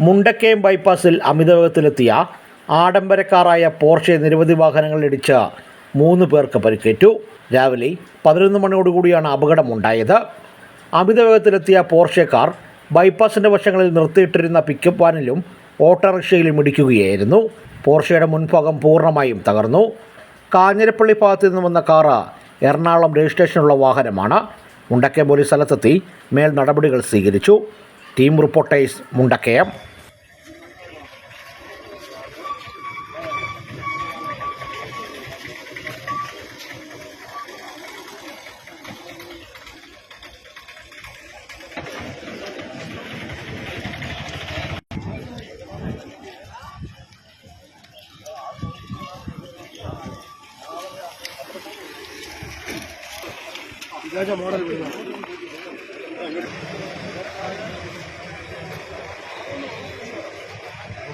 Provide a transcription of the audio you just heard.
Mundakayam ബൈപ്പാസിൽ അമിതവേഗത്തിലെത്തിയ ആഡംബരക്കാറായ Porsche നിരവധി വാഹനങ്ങൾ ഇടിച്ച മൂന്ന് പേർക്ക് പരിക്കേറ്റു. രാവിലെ പതിനൊന്ന് മണിയോടുകൂടിയാണ് അപകടമുണ്ടായത്. അമിതവേഗത്തിലെത്തിയ പോർഷെ കാർ ബൈപ്പാസിന്റെ വശങ്ങളിൽ നിർത്തിയിട്ടിരുന്ന പിക്കപ്പ് വാനിലും ഓട്ടോറിക്ഷയിലും ഇടിക്കുകയായിരുന്നു. പോർഷയുടെ മുൻഭാഗം പൂർണമായും തകർന്നു. കാഞ്ഞിരപ്പള്ളി ഭാഗത്തു നിന്ന് വന്ന കാറ് എറണാകുളം രജിസ്ട്രേഷനുള്ള വാഹനമാണ്. മുണ്ടക്കയം പോലീസ് സ്ഥലത്തെത്തി മേൽ നടപടികൾ സ്വീകരിച്ചു. Team reporters Mundakayam